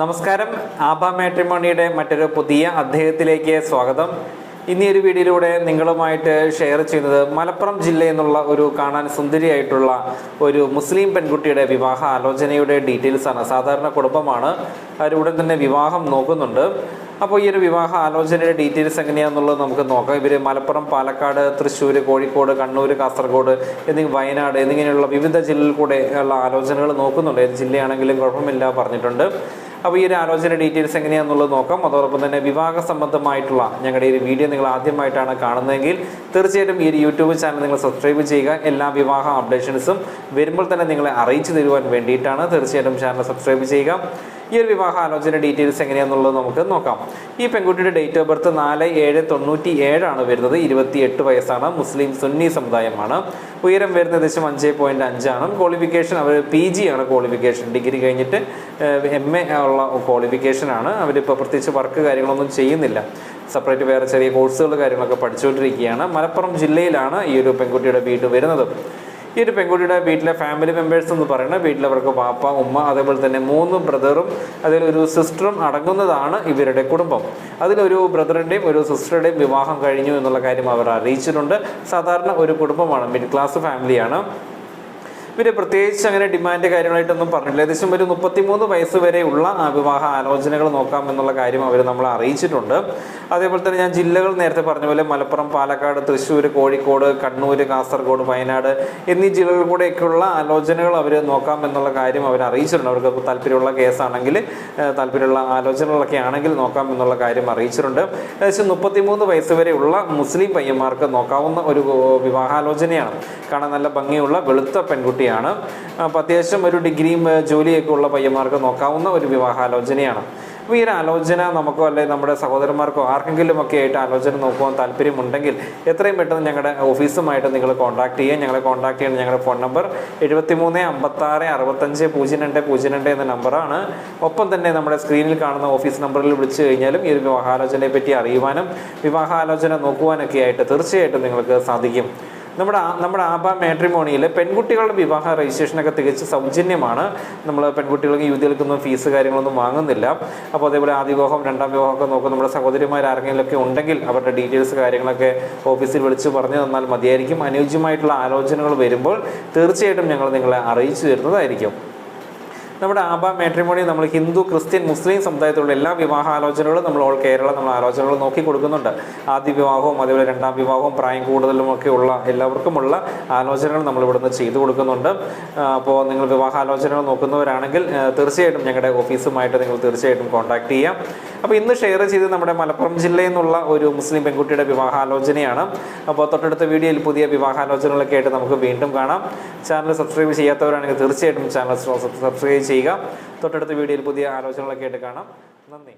നമസ്കാരം. ആബ മാട്രിമോണിയുടെ മറ്റൊരു പുതിയ അദ്ദേഹത്തിലേക്ക് സ്വാഗതം. ഇന്ന് ഒരു വീഡിയോയിലൂടെ നിങ്ങളുമായിട്ട് ഷെയർ ചെയ്യുന്നത് മലപ്പുറം ജില്ല എന്നുള്ള ഒരു കാണാൻ സുന്ദരിയായിട്ടുള്ള ഒരു മുസ്ലിം പെൺകുട്ടിയുടെ വിവാഹ ആലോചനയുടെ ഡീറ്റെയിൽസാണ് സാധാരണ കുടുംബമാണ്. അവരുടൻ തന്നെ വിവാഹം നോക്കുന്നുണ്ട്. അപ്പോൾ ഈ ഒരു വിവാഹ ആലോചനയുടെ ഡീറ്റെയിൽസ് എങ്ങനെയാണെന്നുള്ളത് നമുക്ക് നോക്കാം. ഇവർ മലപ്പുറം പാലക്കാട് തൃശ്ശൂർ കോഴിക്കോട് കണ്ണൂർ കാസർഗോഡ് എന്നീ വയനാട് എന്നിങ്ങനെയുള്ള വിവിധ ജില്ലകളിൽ കൂടെ ഉള്ള ആലോചനകൾ നോക്കുന്നുണ്ട്. ഏത് ജില്ലയാണെങ്കിലും കുഴപ്പമില്ല പറഞ്ഞിട്ടുണ്ട്. അപ്പോൾ ഈ ഒരു ആലോചന ഡീറ്റെയിൽസ് എങ്ങനെയാണെന്നുള്ളത് നോക്കാം. അതോടൊപ്പം തന്നെ വിവാഹ സംബന്ധമായിട്ടുള്ള ഞങ്ങളുടെ ഈ ഒരു വീഡിയോ നിങ്ങൾ ആദ്യമായിട്ടാണ് കാണുന്നതെങ്കിൽ തീർച്ചയായിട്ടും ഈ ഒരു യൂട്യൂബ് ചാനൽ നിങ്ങൾ സബ്സ്ക്രൈബ് ചെയ്യുക. എല്ലാ വിവാഹ അപ്ഡേഷൻസും വരുമ്പോൾ തന്നെ നിങ്ങളെ അറിയിച്ചു തരുവാൻ വേണ്ടിയിട്ടാണ്. തീർച്ചയായിട്ടും ചാനൽ സബ്സ്ക്രൈബ് ചെയ്യുക. ഈ ഒരു വിവാഹ ആലോചന ഡീറ്റെയിൽസ് എങ്ങനെയാണെന്നുള്ളത് നമുക്ക് നോക്കാം. ഈ പെൺകുട്ടിയുടെ ഡേറ്റ് ഓഫ് ബർത്ത് നാല് ഏഴ് തൊണ്ണൂറ്റി ഏഴാണ് വരുന്നത്. ഇരുപത്തി എട്ട് വയസ്സാണ്. മുസ്ലിം സുന്നി സമുദായമാണ്. ഉയരം വരുന്ന ഏകദേശം അഞ്ച് പോയിന്റ് അഞ്ചാണ്. ക്വാളിഫിക്കേഷൻ അവർ പി ജി ആണ് ക്വാളിഫിക്കേഷൻ ഡിഗ്രി കഴിഞ്ഞിട്ട് എം എ ഉള്ള ക്വാളിഫിക്കേഷൻ ആണ്. അവരിപ്പോൾ പ്രത്യേകിച്ച് വർക്ക് കാര്യങ്ങളൊന്നും ചെയ്യുന്നില്ല. സെപ്പറേറ്റ് വേറെ ചെറിയ കോഴ്സുകൾ കാര്യങ്ങളൊക്കെ പഠിച്ചുകൊണ്ടിരിക്കുകയാണ്. മലപ്പുറം ജില്ലയിലാണ് ഈ ഒരു പെൺകുട്ടിയുടെ വീട് വരുന്നത്. ഈ ഒരു പെൺകുട്ടിയുടെ വീട്ടിലെ ഫാമിലി മെമ്പേഴ്സ് എന്ന് പറയുന്നത് വീട്ടിലവർക്ക് പാപ്പ ഉമ്മ അതേപോലെ തന്നെ മൂന്ന് ബ്രദറും അതിൽ ഒരു സിസ്റ്ററും അടങ്ങുന്നതാണ് ഇവരുടെ കുടുംബം. അതിലൊരു ബ്രദറിന്റെയും ഒരു സിസ്റ്ററുടെയും വിവാഹം കഴിഞ്ഞു എന്നുള്ള കാര്യം അവർ അറിയിച്ചിട്ടുണ്ട്. സാധാരണ ഒരു കുടുംബമാണ് മിഡിൽ ക്ലാസ് ഫാമിലിയാണ് ഇവർ പ്രത്യേകിച്ച് അങ്ങനെ ഡിമാൻഡ് കാര്യങ്ങളായിട്ടൊന്നും പറഞ്ഞില്ല. ഏകദേശം ഒരു മുപ്പത്തിമൂന്ന് വയസ്സ് വരെയുള്ള വിവാഹ ആലോചനകൾ നോക്കാം എന്നുള്ള കാര്യം അവർ നമ്മളെ അറിയിച്ചിട്ടുണ്ട്. അതേപോലെ തന്നെ ഞാൻ ജില്ലകൾ നേരത്തെ പറഞ്ഞ പോലെ മലപ്പുറം പാലക്കാട് തൃശ്ശൂർ കോഴിക്കോട് കണ്ണൂർ കാസർഗോഡ് വയനാട് എന്നീ ജില്ലകളിൽ കൂടെയൊക്കെയുള്ള ആലോചനകൾ അവർ നോക്കാം എന്നുള്ള കാര്യം അവർ അറിയിച്ചിട്ടുണ്ട്. അവർക്ക് താല്പര്യമുള്ള കേസാണെങ്കിൽ താല്പര്യമുള്ള ആലോചനകളൊക്കെ ആണെങ്കിൽ നോക്കാം എന്നുള്ള കാര്യം അറിയിച്ചിട്ടുണ്ട്. ഏകദേശം മുപ്പത്തിമൂന്ന് വയസ്സ് വരെയുള്ള മുസ്ലിം പയ്യന്മാർക്ക് നോക്കാവുന്ന ഒരു വിവാഹാലോചനയാണ്. കാണാൻ നല്ല ഭംഗിയുള്ള വെളുത്ത പെൺകുട്ടിയാണ് അപ്പോൾ അത്യാവശ്യം ഒരു ഡിഗ്രിയും ജോലിയൊക്കെ ഉള്ള പയ്യന്മാർക്ക് നോക്കാവുന്ന ഒരു വിവാഹാലോചനയാണ്. അപ്പോൾ ഈ ഒരു ആലോചന നമുക്കോ അല്ലെങ്കിൽ നമ്മുടെ സഹോദരന്മാർക്കോ ആർക്കെങ്കിലും ഒക്കെ ആയിട്ട് ആലോചന നോക്കുവാൻ താല്പര്യമുണ്ടെങ്കിൽ എത്രയും പെട്ടെന്ന് ഞങ്ങളുടെ ഓഫീസുമായിട്ട് നിങ്ങൾ കോൺടാക്ട് ചെയ്യുക. ഞങ്ങളെ കോൺടാക്ട് ചെയ്യുന്ന ഞങ്ങളുടെ ഫോൺ നമ്പർ എഴുപത്തി മൂന്ന് അമ്പത്താറ് അറുപത്തഞ്ച് പൂജ്യം രണ്ട് പൂജ്യം രണ്ട് എന്ന നമ്പറാണ് ഒപ്പം തന്നെ നമ്മുടെ സ്ക്രീനിൽ കാണുന്ന ഓഫീസ് നമ്പറിൽ വിളിച്ചു കഴിഞ്ഞാലും ഈ ഒരു വിവാഹാലോചനയെ പറ്റി അറിയുവാനും വിവാഹാലോചന നോക്കുവാനൊക്കെ ആയിട്ട് തീർച്ചയായിട്ടും നിങ്ങൾക്ക് സാധിക്കും. നമ്മുടെ നമ്മുടെ ആബ മാട്രിമോണിയിൽ പെൺകുട്ടികളുടെ വിവാഹ രജിസ്ട്രേഷനൊക്കെ തികച്ച് സൗജന്യമാണ്. നമ്മൾ പെൺകുട്ടികൾക്ക് യുവതികൾക്കൊന്നും ഫീസ് കാര്യങ്ങളൊന്നും വാങ്ങുന്നില്ല. അപ്പോൾ അതേപോലെ ആദ്യ വിവാഹം രണ്ടാം വിവാഹമൊക്കെ നോക്കും നമ്മുടെ സഹോദരിമാർ ആരെങ്കിലുമൊക്കെ ഉണ്ടെങ്കിൽ അവരുടെ ഡീറ്റെയിൽസ് കാര്യങ്ങളൊക്കെ ഓഫീസിൽ വിളിച്ച് പറഞ്ഞു തന്നാൽ മതിയായിരിക്കും. അനുയോജ്യമായിട്ടുള്ള ആലോചനകൾ വരുമ്പോൾ തീർച്ചയായിട്ടും ഞങ്ങൾ നിങ്ങളെ അറിയിച്ചു തരുന്നതായിരിക്കും. നമ്മുടെ ആബ മാട്രിമോണി നമ്മൾ ഹിന്ദു ക്രിസ്ത്യൻ മുസ്ലിം സമുദായത്തിലുള്ള എല്ലാ വിവാഹാലോചനകളും നമ്മൾ ഓൾ കേരള നമ്മൾ ആലോചനകൾ നോക്കി കൊടുക്കുന്നുണ്ട്. ആദ്യ വിവാഹവും അതേപോലെ രണ്ടാം വിവാഹവും പ്രായം കൂടുതലും ഒക്കെ ഉള്ള എല്ലാവർക്കുമുള്ള ആലോചനകൾ നമ്മൾ ഇവിടുന്ന് ചെയ്തു കൊടുക്കുന്നുണ്ട്. അപ്പോൾ നിങ്ങൾ വിവാഹാലോചനകൾ നോക്കുന്നവരാണെങ്കിൽ തീർച്ചയായിട്ടും ഞങ്ങളുടെ ഓഫീസുമായിട്ട് നിങ്ങൾ തീർച്ചയായിട്ടും കോൺടാക്ട് ചെയ്യാം. അപ്പോൾ ഇന്ന് ഷെയർ ചെയ്ത് നമ്മുടെ മലപ്പുറം ജില്ലയിൽ നിന്നുള്ള ഒരു മുസ്ലിം പെൺകുട്ടിയുടെ വിവാഹാലോചനയാണ്. അപ്പോൾ തൊട്ടടുത്ത വീഡിയോയിൽ പുതിയ വിവാഹാലോചനകളൊക്കെ ആയിട്ട് നമുക്ക് വീണ്ടും കാണാം. ചാനൽ സബ്സ്ക്രൈബ് ചെയ്യാത്തവരാണെങ്കിൽ തീർച്ചയായിട്ടും ചാനൽ സബ്സ്ക്രൈബ് ചെയ്യുക. തൊട്ടടുത്ത വീഡിയോയിൽ പുതിയ ആലോചനകളൊക്കെ ആയിട്ട് കാണാം. നന്ദി.